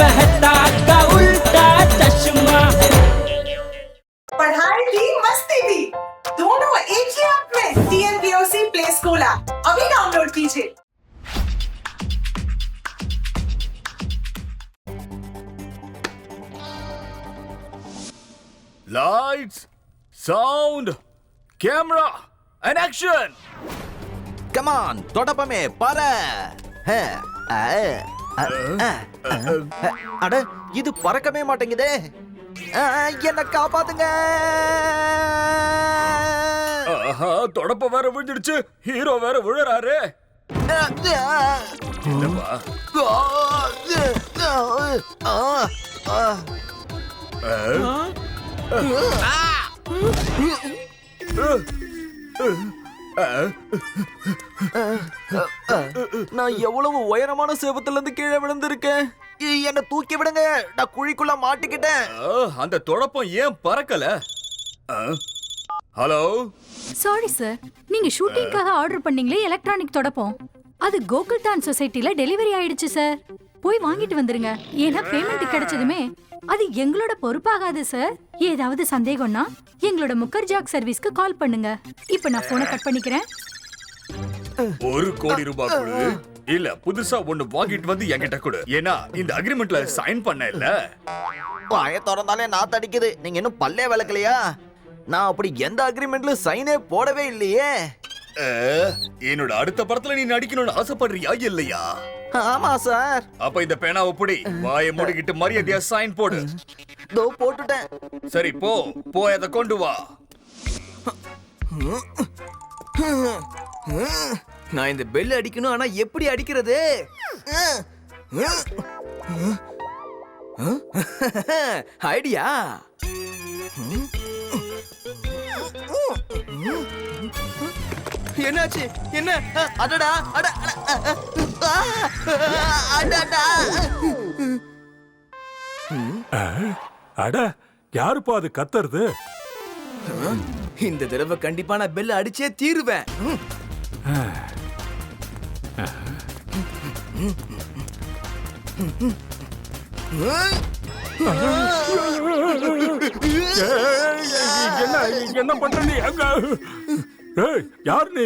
मेहता का उल्टा चश्मा पढ़ाई भी मस्ती भी दोनों एक ही ऐप में टीएनपीओसी प्ले स्कूल ऐप अभी डाउनलोड कीजिए Lights, sound, camera, and action! Come on தொடப்பமே பார ஹே, ஆ, ஆ, ஆ, ஆ, அட இது பறக்கவே மாட்டேங்குதே. என்ன காப்பாத்துங்க. ஆஹா தொடப்ப வேற விழுந்துடுச்சு. ஹீரோ வேற விழுறாரு. என்னப்பா? நான் எவ்வளவு உயரமான சேவத்துல இருந்து கீழே விழுந்திருக்கேன்? என்னை தூக்கி விடுங்க. நான் குழிக்குள்ள மாட்டிக்கிட்டேன். அந்த தொடப்பம் ஏன் பறக்கல? ஹலோ? சாரி சார் நீங்க ஷூட்டிங்காக ஆர்டர் பண்ணீங்களே எலக்ட்ரானிக் தொடப்போம். அது கோகுல்தான் சொசைட்டில டெலிவரி ஆயிடுச்சு சார் போய் வாங்கிட்டு வந்துருங்க. ஏன்னா பேமெண்ட் கிடைச்சதுமே அது எங்களோட பொறுப்பாகாது சார் ஏதாவது சந்தேகம்னா எங்களோட முக்கர்ஜாக் சர்வீஸ்க்கு கால் பண்ணுங்க. இப்போ நான் போனை கட் பண்ணிக்கிறேன். ஒரு கோடி ரூபாய் கொடு. இல்ல புதுசா ஒண்ணு வாங்கிட்டு வந்து என்கிட்ட கொடு. ஏன்னா இந்த அக்ரிமெண்ட்ல சைன் பண்ண இல்ல வாய திறந்தாலே நான் தடிக்குது நீங்க இன்னும் பல்லே விளக்கலையா? நான் அப்படி எந்த அக்ரிமெண்ட்ல சைனே போடவே இல்லையே. என்னோட அடுத்த படத்துல நீ நடிக்கணும்னு ஆசைப்படுறியா இல்லையா? ஆமா சார். அப்ப இந்த பேனாவை புடி வாயை மூடிக்கிட்டு மரியாதையா சைன் போடு. இதோ போட்டுட்டேன். சரி போ போய் அதை கொண்டு வா. நான் இந்த பெல் அடிக்கணும் ஆனா எப்படி அடிக்கிறது? ஐடியா? என்னாச்சு? என்ன? அடடா அட அடடா. அட யாருப்பா அது கத்துறது? இந்த தடவை கண்டிப்பா நான் பெல் அடிச்சே தீருவேன். என்ன என்ன பண்ற நீ? அங்க. ஏய் யார் நீ?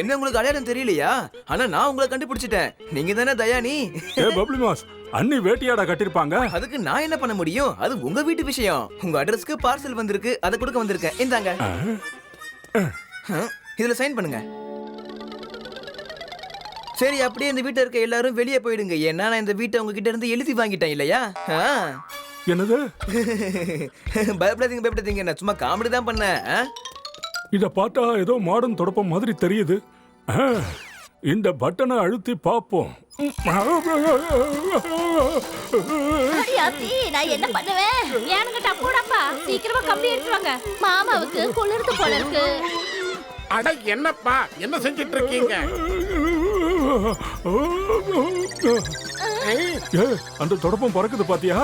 என்ன உங்களுக்கு அடையாளம் தெரியலையா? ஆனா நான் உங்களை கண்டுபிடிச்சிட்டேன். நீங்க தானே தயானி ஏ பப்ளி மாஸ் அண்ணி வேட்டியாடா கட்டிருப்பாங்க. அதுக்கு நான் என்ன பண்ண முடியும்? அது உங்க வீட்டு விஷயம். உங்க அட்ரஸ்க்கு பார்சல் வந்திருக்கு அதை கொடுக்க வந்திருக்கேன். இந்தாங்க. இதுல சைன் பண்ணுங்க. சரி அப்படியே இந்த வீட்டுல இருக்க எல்லாரும் வெளியே போயிடுங்க. ஏன்னா நான் இந்த வீட்டை உங்ககிட்ட இருந்து எழுதி வாங்கிட்டேன் இல்லையா. என்னது? பயப்படாதீங்க பயப்படாதீங்க. நான் சும்மா காமெடி தான் பண்ணேன்? இத பார்த்தா ஏதோ மாடர்ன் தொடப்பம் மாதிரி தெரியுது. இந்த பட்டனை அழுத்தி பார்ப்போம் நான் என்ன பண்ணுவேன்? ஏனுங்கட்டா கூடப்பா சீக்கிரமா கம்பி எடுத்துவாங்க மாமாவுக்கு குளிர்ந்து போல இருக்கு. அட என்னப்பா? என்ன செஞ்சிட்டு இருக்கீங்க அந்த தொடப்பம் பறக்குது பாத்தியா?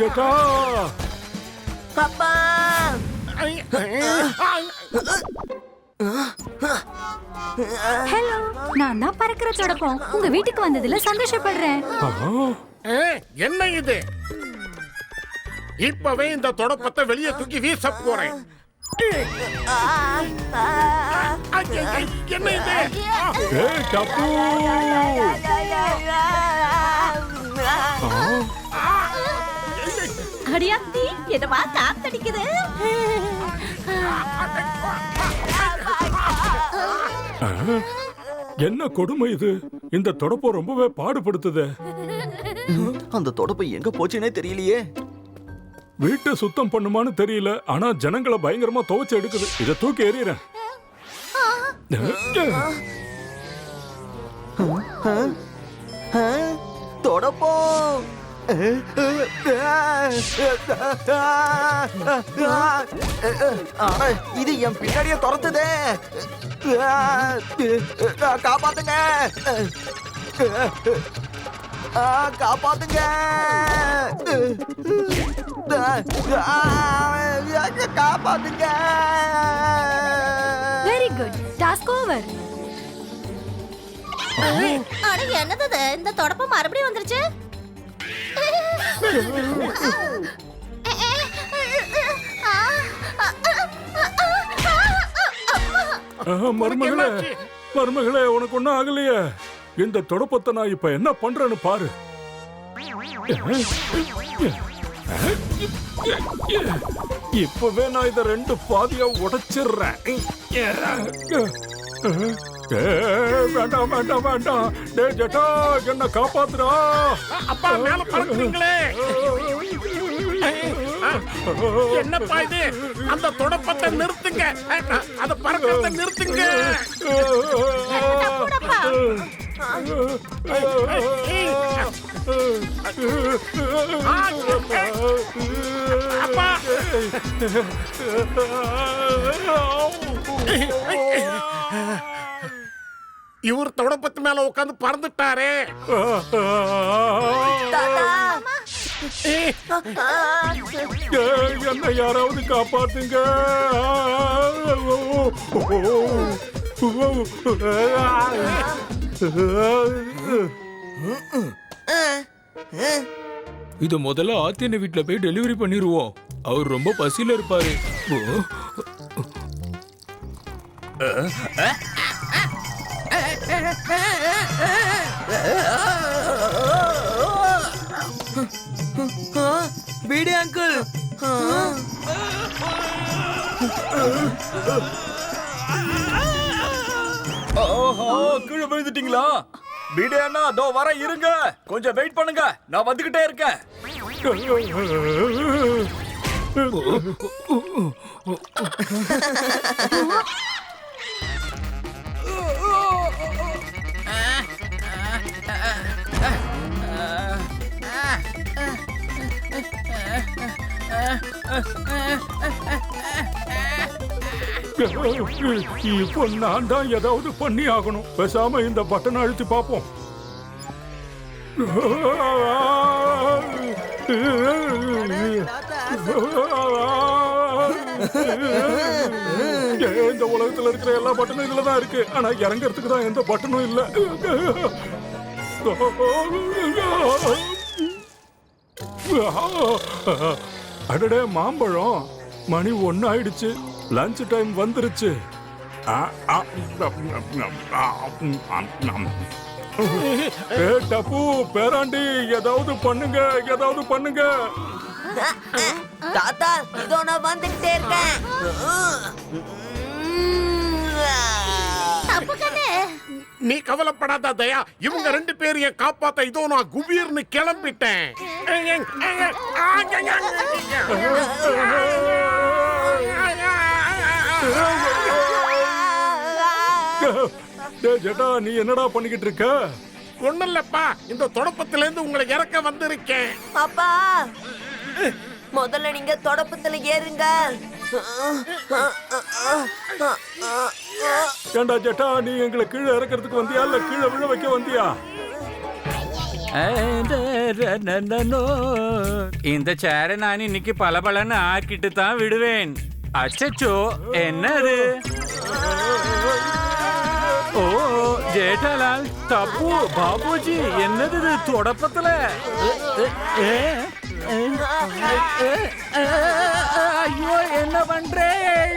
ஜெட்டா. ஹலோ நான் தான் பறக்கிற தொடப்பம் உங்க வீட்டுக்கு வந்ததுல சந்தோஷப்படுறேன். என்ன இது? இப்பவே இந்த தொடப்பத்தை வெளியே தூக்கி வீச போறேன். என்ன இது? அடியாத்தி என்னவா காத்தடிக்குது என்ன கொடுமை இது இந்த தொடப்பம் ரொம்பவே பாடுபடுத்துதே அந்த தொடப்பை எங்க போச்சுன்னே தெரியலையே வீட்டை சுத்தம் பண்ணுமான்னு தெரியல ஆனா ஜனங்களை பயங்கரமா துவைச்சு எடுக்குது இத தூக்கி எறியறேன் ஆ, தொடப்பம் ஆனா, இது என் பின்னாடியே துரத்துதே. காப்பாத்துங்க. ஆ, காப்பாத்துங்க. காப்பாத்துங்க. வெரி குட் டாஸ்க் ஓவர் அட என்னது? இந்த தொடப்பம் மறுபடியும் வந்துருச்சு? மருமகளே மருமகளே உனக்கு ஒன்னும் ஆகலையே. இந்த தொடப்பத்தை நான் இப்ப என்ன பண்றேன்னு பாரு. இப்பவே நான் இத ரெண்டு பாதியா உடைச்சிடுறேன். வேண்டாம் வேண்டாம் வேண்டாம் டே ஜட்டா என்ன காப்பாத்துடா அப்பா மேல பறக்குறீங்களே என்னப்பா இது அந்த தொடப்பத்தை நிறுத்துங்க அத பறக்கிறத நிறுத்துங்க அப்பா இவர் தொடப்பத்து மேல உட்கார்ந்து பறந்துட்டாரே. என்ன யாராவது காப்பாத்துங்க. இது முதல்ல ஆத்தியன வீட்ல போய் டெலிவரி பண்ணிருவோம். அவர் ரொம்ப பசியில இருப்பாரு. வீடு அங்கிள் ஓஹோ கீழே விழுந்துட்டீங்களா வீடு அண்ணா அதோ வர இருங்க கொஞ்சம் வெயிட் பண்ணுங்க நான் வந்துகிட்டே இருக்கேன் இப்போ நான் தான் ஏதாவது பண்ணி ஆகணும். பேசாம இந்த பட்டனை அழுத்தி பார்ப்போம். இந்த உலகத்துல இருக்கிற எல்லா பட்டனும் இதுல தான் இருக்கு. ஆனா இறங்கறதுக்கு தான் எந்த பட்டனும் இல்ல. அடடே மாம்பழம். மணி ஒன்னு ஆயிடுச்சு லஞ்ச் டைம் வந்துருச்சு. ஆ, ஆ, ஏ டப்பு பேராண்டி ஏதாவது பண்ணுங்க ஏதாவது பண்ணுங்க. தாத்தா இதோ நான் வந்துகிட்டே இருக்கேன். நீ கவலைப்படாத தயா. இவங்க ரெண்டு பேரையும் காப்பாத்த இதோ நான் குபீர்னு கிளம்பிட்டேன். ஜெட்டா நீ என்னடா பண்ணிக்கிட்டு இருக்க? ஒண்ணும் இல்லப்பா. இந்த தொடப்பத்துல இருந்து உங்களை இறக்க வந்திருக்கேன். அப்பா முதல்ல நீங்க தொடப்பத்துல ஏறுங்க. ஏண்டா ஜெட்டா நீ எங்களை கீழே இறக்கிறதுக்கு வந்தியா? இல்ல கீழே விழ வைக்க வந்தியா? இந்த சேரை நான் இன்னைக்கு பளபளன்னு ஆக்கிட்டு தான் விடுவேன் அச்சச்சோ என்னது? ஓ ஜேठाலால் தப்பு பாபுஜி என்னது தொடப்பத்துல? ஏ, ஐயோ என்ன பண்றேன்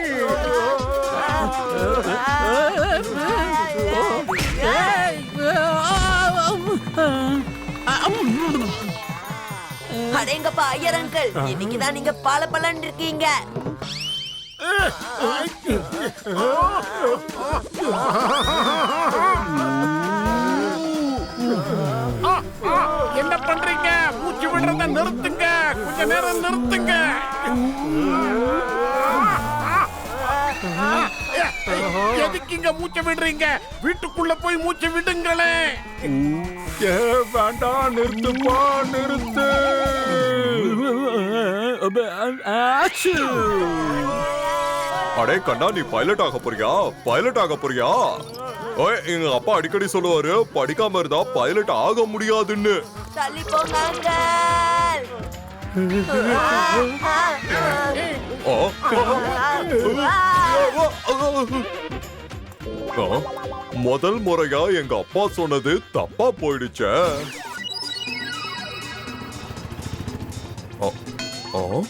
அடேங்கப்பா ஐயர் அங்கிள் இன்னைக்குதான் நீங்க பல பலன் இருக்கீங்க. ஆ, பண்றீங்க மூச்சு விடுறத நிறுத்துங்க. கொஞ்ச நேரம் நிறுத்துங்க. எதுக்கு இங்க மூச்சை விடுறீங்க? வீட்டுக்குள்ள போய் மூச்சு விடுங்களே. ஏ வேண்டாம் நிறுத்துப்பா நிறுத்து. ஆச்சு. அடே கண்ணா நீ பைலட் ஆக போறியா? பைலட் ஆக போறியா? எங்க அப்பா அடிக்கடி சொல்லுவாரு படிக்காம இருந்தா பைலட் ஆக முடியாதுன்னு. தள்ளி. முதல் முறையா எங்க அப்பா சொன்னது தப்பா போயிடுச்சே. ஆ, ஆ?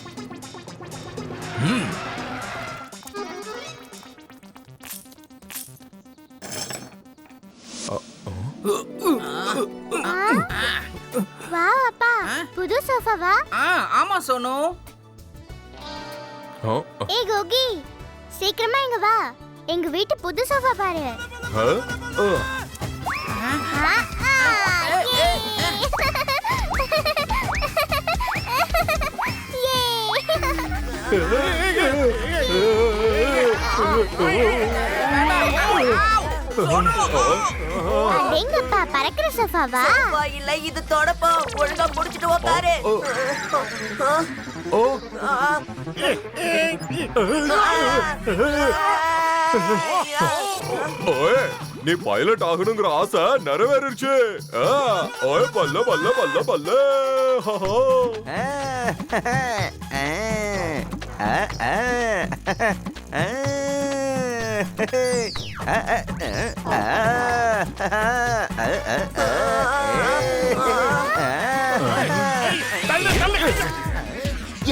சோஃபாவா? ஆ ஆமா சோனு. ஏய் கோகி சீக்கிரமா இங்க வா. எங்க வீட்டு புது சோஃபா பாரு. யே. அடேங்கப்பா பறக்கிற சோஃபாவா? சோஃபா இல்ல இது தொடப்பம் ஒழுங்கா முடிச்சிட்டு உக்காரு ஓ. ஓய் நீ பைலட் ஆகணுங்கிற ஆசை நிறைவேறிடுச்சு. ஆ, ஓய் பல்ல பல்ல பல்ல பல்ல. ஹஹா.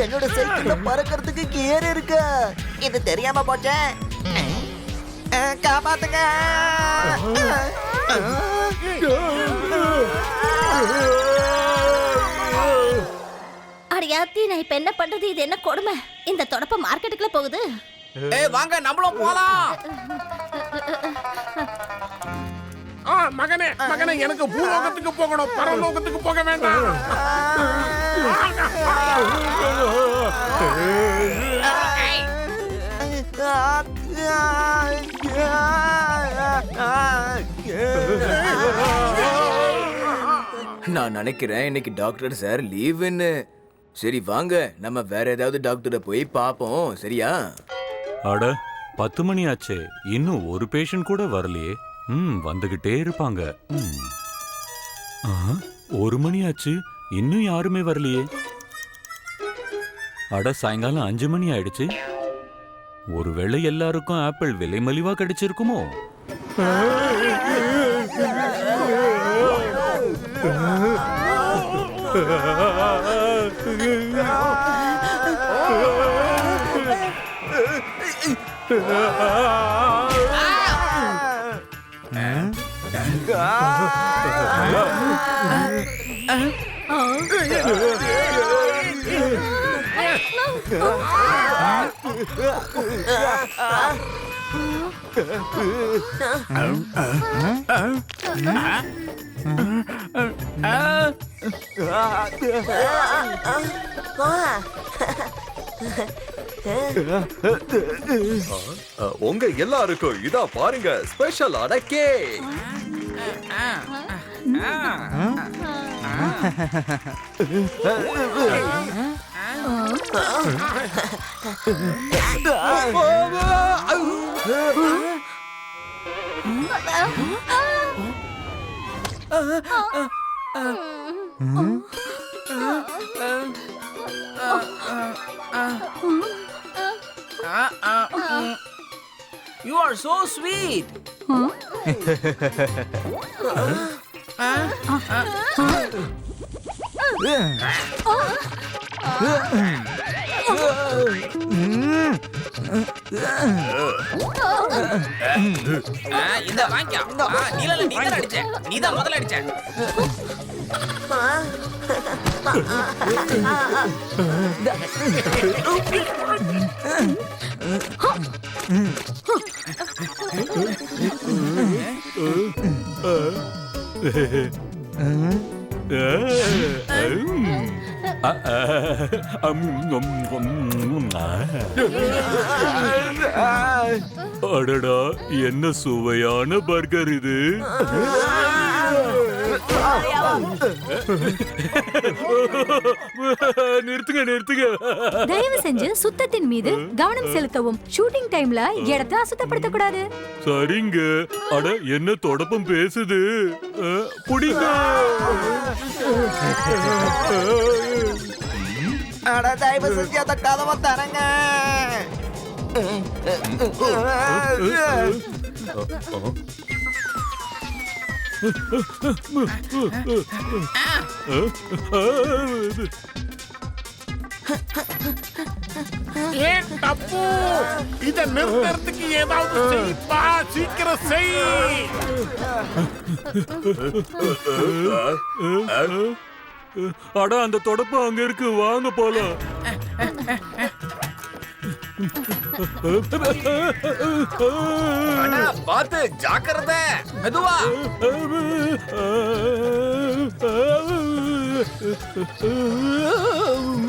என்னோட சைக்கிள்ல பறக்கிறதுக்கு கியர் இருக்கு. இது தெரியாம போச்சே. அஹ், காப்பாத்துங்க அடியாத்தி நான் இப்ப என்ன பண்றது? இது என்ன கொடுமை? இந்த தொடப்ப மார்க்கெட்டுக்குள்ள போகுது. ஏய் வாங்க நம்மளும் போலாம். மகனே மகனே எனக்கு பூலோகத்துக்கு போகணும். பரலோகத்துக்கு போக வேண்டாம். நான் நினைக்கிறேன் இன்னைக்கு டாக்டர் சார் லீவுன்னு. சரி வாங்க. நம்ம வேற ஏதாவது டாக்டரை போய் பார்ப்போம் சரியா? அட பத்து மணி ஆச்சே. இன்னும் ஒரு பேஷண்ட் கூட வரலையே. ம் வந்துகிட்டே இருப்பாங்க. ஆ, ஒரு மணி ஆச்சு இன்னும் யாருமே வரலையே. அட சாயங்காலம் அஞ்சு மணி ஆயிடுச்சு. ஒருவேளை எல்லாருக்கும் ஆப்பிள் விலை மலிவா கிடைச்சிருக்குமோ? ஆ, உங்க எல்லாருக்கும் இதா பாருங்க ஸ்பெஷலான cake you are so sweet இந்த வாங்கிக்கோ நீல நீ தான் அடிச்ச நீ தான் முதல்ல அடிச்ச அடடா என்ன சுவையான பர்கர் இது நிறுத்துங்க நிறுத்துங்க தயவு செஞ்சு சுத்தத்தின் மீது கவனம் செலுத்தவும் ஷூட்டிங் டைம்ல இடத்தை அசுத்தப்படுத்த கூடாது சரிங்க அட என்ன தொடப்பம் பேசுது புடிங்க அட தயவு செஞ்சு அந்த கதவை தரங்க ஏன் தப்பு? இத நிறுத்துறதுக்கு ஏதாவது செய்ப்பா? சீக்கிரம் செய். அட அந்த தொடப்பு அங்க இருக்கு. வாங்க போலாம் அண்ணா, பாத்து ஜாக்கிரதை. மெதுவா.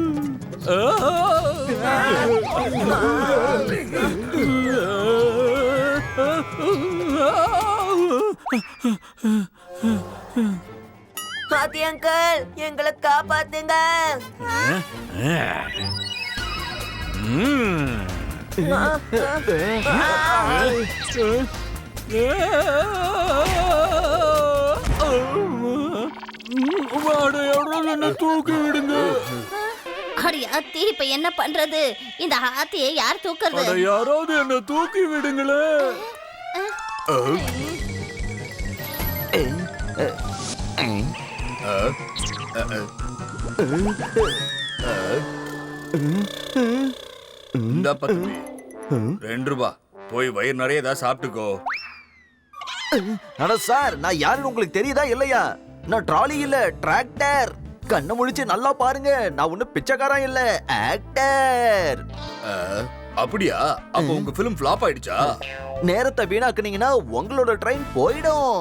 ஆத்தி அங்கிள் எங்களை காப்பாத்துங்க. வாடையோட என்ன தூக்கி விடுங்க? அடி அத்தி இப்ப என்ன பண்றது? இந்த ஆத்தியை யார் தூக்குறது? யாராவது என்ன தூக்கி விடுங்களே. இந்த பத்து ரெண்டு ரூபா. போய் வயிறு நிறைய ஏதாவது சாப்பிட்டுக்கோ. அட சார் நான் யாருன்னு உங்களுக்கு தெரியுதா இல்லையா? நான் ட்ராலி இல்ல டிராக்டர். கண்ணை முழிச்சு நல்லா பாருங்க. நான் ஒண்ணு பிச்சைக்காரன் இல்ல. ஆக்டர் அப்படியா? அப்ப உங்க பிலிம் ஃபிளாப் ஆயிடுச்சா? நேரத்தை வீணாக்குனீங்கன்னா உங்களோட ட்ரெயின் போயிடும்.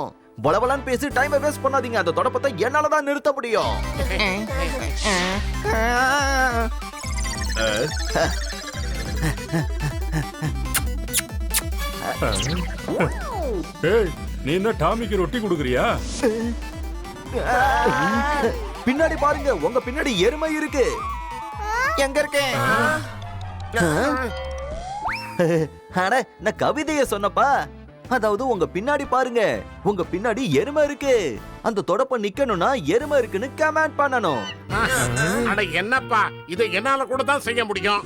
பலபலன்னு பேசி டைமை வேஸ்ட் பண்ணாதீங்க. அந்த தொடப்பத்தை என்னால தான் நிறுத்த முடியும். ஏய் நீ என்ன டாமிக்கு ரொட்டி கொடுக்குறியா? பின்னாடி பாருங்க உங்க பின்னாடி எருமை இருக்கு. எங்க இருக்கேன்? அட நான் கவிதைய சொன்னப்பா. அதாவது உங்க பின்னாடி பாருங்க உங்க பின்னாடி எருமை இருக்கு. அந்த தொடப்ப நிக்கணும்னா எருமை இருக்குன்னு கமெண்ட் பண்ணணும். அட என்னப்பா? இதை என்னால கூட தான் செய்ய முடியும்.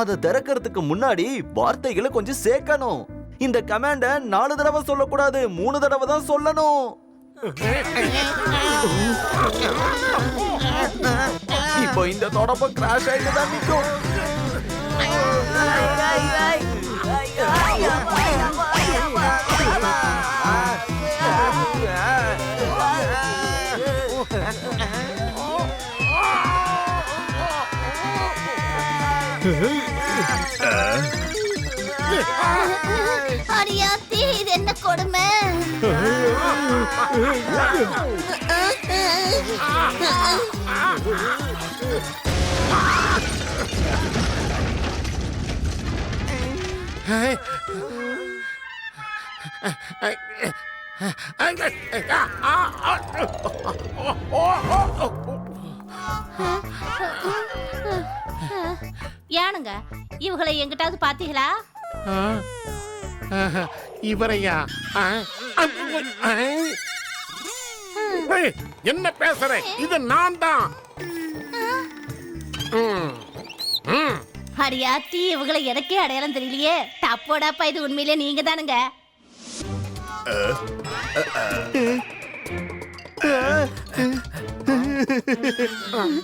அதை திறக்கிறதுக்கு முன்னாடி வார்த்தைகளை கொஞ்சம் சேர்க்கணும். இந்த கமாண்ட நாலு தடவை சொல்லக்கூடாது மூணு தடவை தான் சொல்லணும். இப்போ இந்த தொடப்ப கிராஷ் ஆயிட்டு தான் நிற்கும் அடி இது என்ன கொடுமை? ஏனுங்க இவங்களை எங்கிட்டாவது பாத்தீங்களா இவரையா? ஆ, ஆ, ஏய், என்ன பேசுறேன் இது நான் தான் ம், இவங்களை எனக்கே அடையாளம் தெரியலையே. டப்போடாப்பா இது உண்மையிலே நீங்க தானுங்க.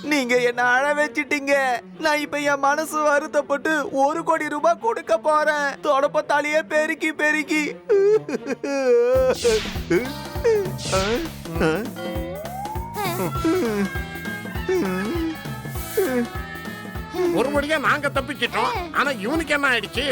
நீங்க என்ன அழ வச்சிட்டீங்க? நான் இப்ப என் மனசு வருத்தப்பட்டு ஒரு கோடி ரூபாய் கொடுக்க போறேன். தொடப்பத்தாலேயே பெருக்கி பெருக்கி. ஒரு வழியா நாங்க தப்பிச்சிட்டோம். ஆனா இவனுக்கு என்ன ஆயிடுச்சு?